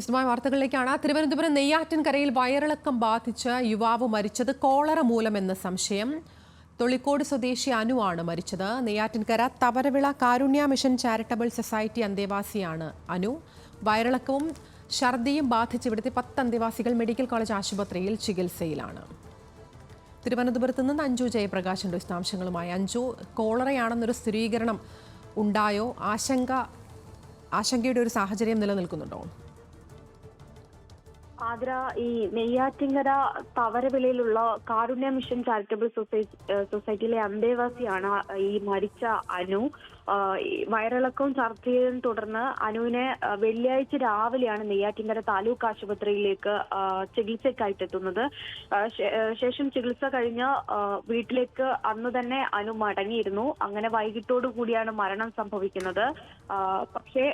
വിശദമായ വാർത്തകളിലേക്കാണ്. തിരുവനന്തപുരം നെയ്യാറ്റിൻകരയിൽ വയറിളക്കം ബാധിച്ച് യുവാവ് മരിച്ചത് കോളറ മൂലമെന്ന സംശയം. തൊളിക്കോട് സ്വദേശി അനുവാണ് മരിച്ചത്. Neyyattinkara Thavaravila Karunya mission charitable society അന്തേവാസിയാണ് Anu. വയറിളക്കവും ഛർദിയും ബാധിച്ച് ഇവിടുത്തെ പത്ത് അന്തേവാസികൾ മെഡിക്കൽ കോളേജ് ആശുപത്രിയിൽ ചികിത്സയിലാണ്. തിരുവനന്തപുരത്ത് നിന്ന് അഞ്ജു ജയപ്രകാശിന്റെ വിശദാംശങ്ങളുമായി അഞ്ജു. കോളറയാണെന്നൊരു സ്ഥിരീകരണം ഉണ്ടായോ? ആശങ്ക ആശങ്കയുടെ ഒരു സാഹചര്യം നിലനിൽക്കുന്നുണ്ടോ? ആതിര ഈ നെയ്യാറ്റിങ്കര തവരവിളയിലുള്ള കാരുണ്യ മിഷൻ ചാരിറ്റബിൾ സൊസൈറ്റി സൊസൈറ്റിയിലെ അന്തേവാസിയാണ് ഈ മരിച്ച അനു. വയറിളക്കവും ഛർദിയും തുടർന്ന് അനുവിനെ വെള്ളിയാഴ്ച രാവിലെയാണ് നെയ്യാറ്റിൻകര താലൂക്ക് ആശുപത്രിയിലേക്ക് ചികിത്സയ്ക്കായിട്ട് എത്തുന്നത് ശേഷം ചികിത്സ കഴിഞ്ഞ് വീട്ടിലേക്ക് അന്ന് തന്നെ അനു മടങ്ങിയിരുന്നു. അങ്ങനെ വൈകിട്ടോടു കൂടിയാണ് മരണം സംഭവിക്കുന്നത്. പക്ഷേ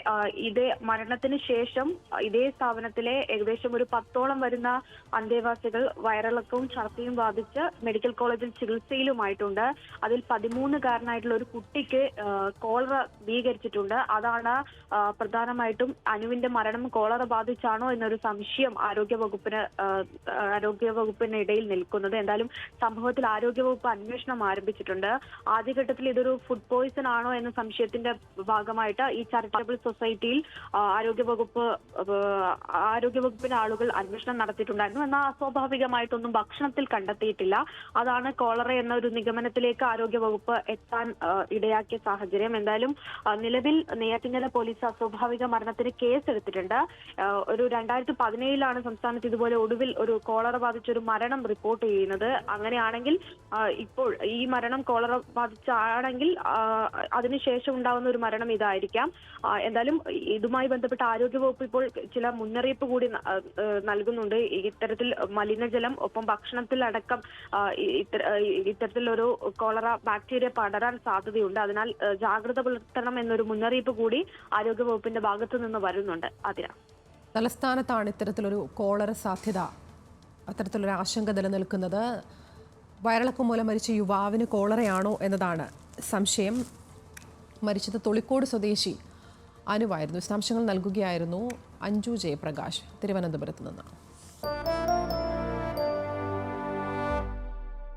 ഇതേ മരണത്തിന് ശേഷം ഇതേ സ്ഥാപനത്തിലെ ഏകദേശം ഒരു പത്തോളം വരുന്ന അന്തേവാസികൾ വയറിളക്കവും ഛർദിയും ബാധിച്ച് മെഡിക്കൽ കോളേജിൽ ചികിത്സയിലുമായിട്ടുണ്ട്. അതിൽ പതിമൂന്നുകാരനായിട്ടുള്ള ഒരു കുട്ടിക്ക് കോളറ സ്ഥിരീകരിച്ചിട്ടുണ്ട് അതാണ് പ്രധാനമായിട്ടും അനുവിന്റെ മരണം കോളറ ബാധിച്ചാണോ എന്നൊരു സംശയം ആരോഗ്യ വകുപ്പിന് ആരോഗ്യ വകുപ്പിന് ഇടയിൽ നിൽക്കുന്നത്. എന്തായാലും സംഭവത്തിൽ ആരോഗ്യവകുപ്പ് അന്വേഷണം ആരംഭിച്ചിട്ടുണ്ട്. ആദ്യഘട്ടത്തിൽ ഇതൊരു ഫുഡ് പോയിസൺ ആണോ എന്ന സംശയത്തിന്റെ ഭാഗമായിട്ട് ഈ ചാരിറ്റബിൾ സൊസൈറ്റിയിൽ ആരോഗ്യവകുപ്പ് ആരോഗ്യവകുപ്പിന്റെ ആളുകൾ അന്വേഷണം നടത്തിയിട്ടുണ്ടായിരുന്നു. എന്നാൽ അസ്വാഭാവികമായിട്ടൊന്നും ഭക്ഷണത്തിൽ കണ്ടെത്തിയിട്ടില്ല. അതാണ് കോളറ എന്ന ഒരു നിഗമനത്തിലേക്ക് ആരോഗ്യവകുപ്പ് എത്താൻ ഇടയാക്കിയ സാഹചര്യം. എന്തായാലും നിലവിൽ നെയ്യാറ്റിങ്ങര പോലീസ് അസ്വാഭാവിക മരണത്തിന് കേസ് എടുത്തിട്ടുണ്ട് ഒരു രണ്ടായിരത്തി പതിനേഴിലാണ് സംസ്ഥാനത്ത് ഇതുപോലെ ഒടുവിൽ ഒരു കോളറ ബാധിച്ച ഒരു മരണം റിപ്പോർട്ട് ചെയ്യുന്നത്. അങ്ങനെയാണെങ്കിൽ ഇപ്പോൾ ഈ മരണം കോളറ ബാധിച്ചാണെങ്കിൽ അതിനുശേഷം ഉണ്ടാകുന്ന ഒരു മരണം ഇതായിരിക്കാം. എന്തായാലും ഇതുമായി ബന്ധപ്പെട്ട് ആരോഗ്യവകുപ്പ് ഇപ്പോൾ ചില മുന്നറിയിപ്പ് കൂടി നൽകുന്നുണ്ട്. ഇത്തരത്തിൽ മലിനജലം ഒപ്പം ഭക്ഷണത്തിൽ ഇത്തര- ഇത്തരത്തിലൊരു കോളറ ബാക്ടീരിയ പടരാൻ സാധ്യതയുണ്ട്. അതിനാൽ ജാഗ്രത പുലർത്തണം എന്നൊരു മുന്നറിയിപ്പ് കൂടി ആരോഗ്യവകുപ്പിന്റെ ഭാഗത്തു നിന്ന് വരുന്നുണ്ട്. അതിര തലസ്ഥാനത്താണ് ഇത്തരത്തിലൊരു കോളറ സാധ്യത. അത്തരത്തിലൊരു ആശങ്ക നിലനിൽക്കുന്നത്. വയറിളക്കം മൂലം മരിച്ച യുവാവിന് കോളറയാണോ എന്നതാണ് സംശയം. മരിച്ചത് തൊളിക്കോട് സ്വദേശി അനുവായിരുന്നു. വിശദാംശങ്ങൾ നൽകുകയായിരുന്നു അഞ്ജു ജയപ്രകാശ് തിരുവനന്തപുരത്ത് നിന്ന്.